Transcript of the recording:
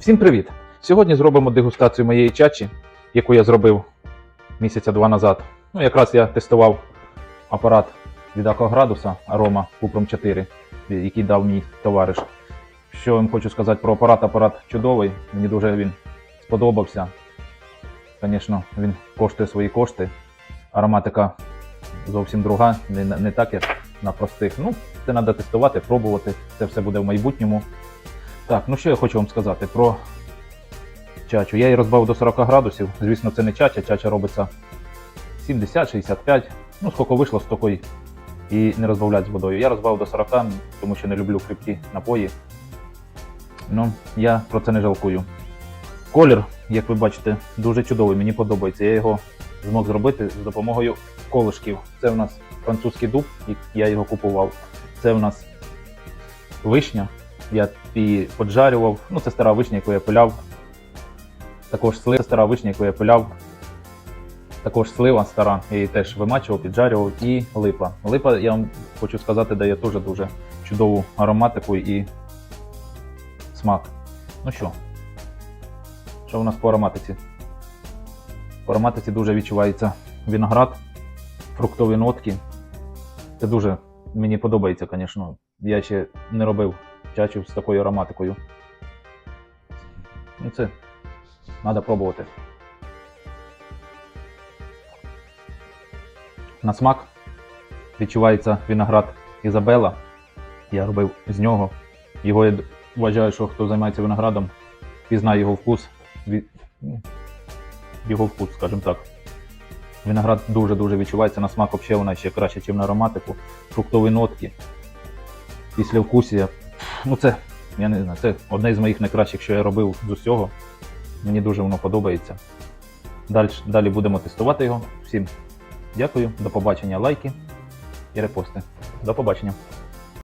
Всім привіт! Сьогодні зробимо дегустацію моєї чачі, яку я зробив місяця два назад. Ну, якраз я тестував апарат від Акоградуса Aroma Cuprum 4, який дав мій товариш. Що вам хочу сказати про апарат? Апарат чудовий, мені дуже він сподобався. Звісно, він коштує свої кошти. Ароматика зовсім друга, не, не так, як на простих. Ну, це треба тестувати, пробувати. Це все буде в майбутньому. Так, ну що я хочу вам сказати про чачу. Я її розбавив до 40 градусів. Звісно, це не чача, чача робиться 70-65. Ну, скільки вийшло, стільки і не розбавляти з водою. Я розбавив до 40, тому що не люблю хрипкі напої. Ну, я про це не жалкую. Колір, як ви бачите, дуже чудовий, мені подобається. Я його змог зробити з допомогою колишків. Це у нас французький дуб, я його купував. Це у нас вишня. Я її поджарював. Ну, це стара вишня, яку я пиляв. Також слива, стара вишня, яку я пиляв. Також слива стара, я її теж вимачував, піджарював і липа. Липа, я вам хочу сказати, дає теж дуже чудову ароматику і смак. Ну що, що у нас по ароматиці? По ароматиці дуже відчувається виноград, фруктові нотки. Це дуже мені подобається, звісно. Я ще не робив чачу з такою ароматикою. Ну це треба пробувати. На смак відчувається виноград Ізабела. Я робив з нього. Його я вважаю, що хто займається виноградом, пізнає його вкус. Його вкус, скажімо так. Виноград дуже-дуже відчувається на смак взагалі вона ще краще, ніж на ароматику. Фруктові нотки. Після вкусія. Ну це, я не знаю, це одне з моїх найкращих, що я робив з усього. Мені дуже воно подобається. Далі, далі будемо тестувати його. Всім дякую, до побачення, лайки і репости. До побачення.